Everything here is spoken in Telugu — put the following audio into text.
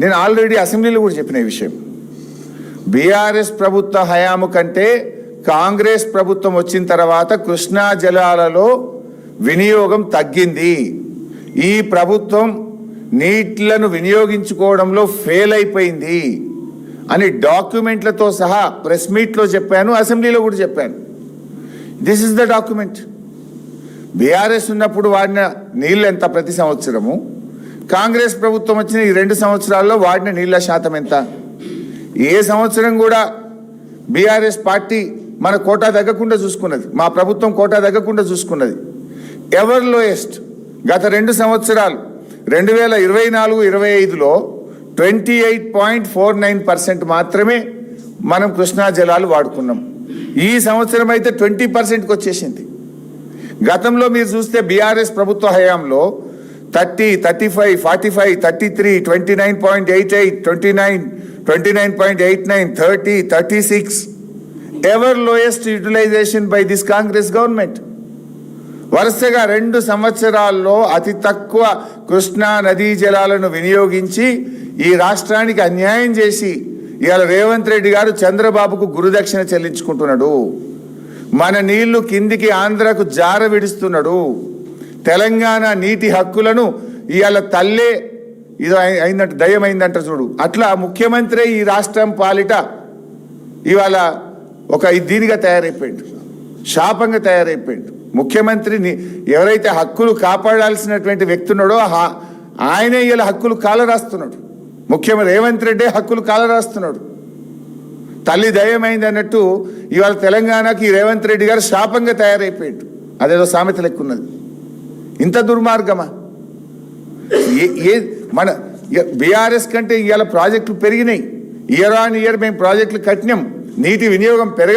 నేను ఆల్రెడీ అసెంబ్లీలో కూడా చెప్పిన ఈ విషయం. బీఆర్ఎస్ ప్రభుత్వ హయాము కంటే కాంగ్రెస్ ప్రభుత్వం వచ్చిన తర్వాత కృష్ణా జలాలలో వినియోగం తగ్గింది. ఈ ప్రభుత్వం నీట్లను వినియోగించుకోవడంలో ఫెయిల్ అయిపోయింది అని డాక్యుమెంట్లతో సహా ప్రెస్ మీట్లో చెప్పాను అసెంబ్లీలో కూడా చెప్పాను. This is the document BRS ఉన్నప్పుడు వాడిన నీళ్ళు ఎంత ప్రతి సంవత్సరము? కాంగ్రెస్ ప్రభుత్వం వచ్చిన ఈ రెండు సంవత్సరాల్లో వాడిన నీళ్ళ శాతం ఎంత? ఏ సంవత్సరం కూడా బీఆర్ఎస్ పార్టీ మన కోటా తగ్గకుండా చూసుకున్నది. మా ప్రభుత్వం కోటా తగ్గకుండా చూసుకున్నది. ఎవర్ లోయెస్ట్ గత రెండు సంవత్సరాలు రెండు వేల ఇరవై నాలుగు ఇరవై ఐదులో twenty eight point four nine percent మాత్రమే మనం కృష్ణా జలాలు వాడుకున్నాం. ఈ సంవత్సరం అయితే ట్వంటీ పర్సెంట్కి వచ్చేసింది. గతంలో మీరు చూస్తే బీఆర్ఎస్ ప్రభుత్వ హయాంలో thirty thirty five forty five thirty three twenty nine point eight eight twenty nine twenty nine point eight nine thirty thirty six ever lowest utilization by this Congress government వరుసగా రెండు సంవత్సరాల్లో అతి తక్కువ కృష్ణా నదీ జలాలను వినియోగించి ఈ రాష్ట్రానికి అన్యాయం చేసి ఇవాళ రేవంత్ రెడ్డి గారు చంద్రబాబుకు గురుదక్షిణ చెల్లించుకుంటున్నాడు. మన నీళ్ళు కిందికి ఆంధ్రకు జార విడుస్తున్నాడు తెలంగాణ నీటి హక్కులను ఇవాళ తల్లే ఇది అయిందంట దయమైందంట చూడు. అట్లా ముఖ్యమంత్రి ఈ రాష్ట్రం పాలిట ఇవాళ ఒక దీనిగా తయారైపోయాడు. శాపంగా తయారైపోయాడు. ముఖ్యమంత్రిని ఎవరైతే హక్కులు కాపాడాల్సినటువంటి వ్యక్తి ఉన్నాడో ఆయనే ఇలా హక్కులు కాలరాస్తున్నాడు. ముఖ్యమంత్రి రేవంత్ రెడ్డి హక్కులు కాలరాస్తున్నాడు. తల్లి దయమైంది అన్నట్టు ఇవాళ తెలంగాణకి రేవంత్ రెడ్డి గారు శాపంగా తయారైపోయాడు. అదేదో సామెత లెక్కున్నది. ఇంత దుర్మార్గమా? ఏ ఏ మన బీఆర్ఎస్ కంటే ఇవాళ ప్రాజెక్టులు పెరిగినాయి. ఇయర్ ఆన్ ఇయర్ మేము ప్రాజెక్టులు కట్టినాం. నీటి వినియోగం పెరగ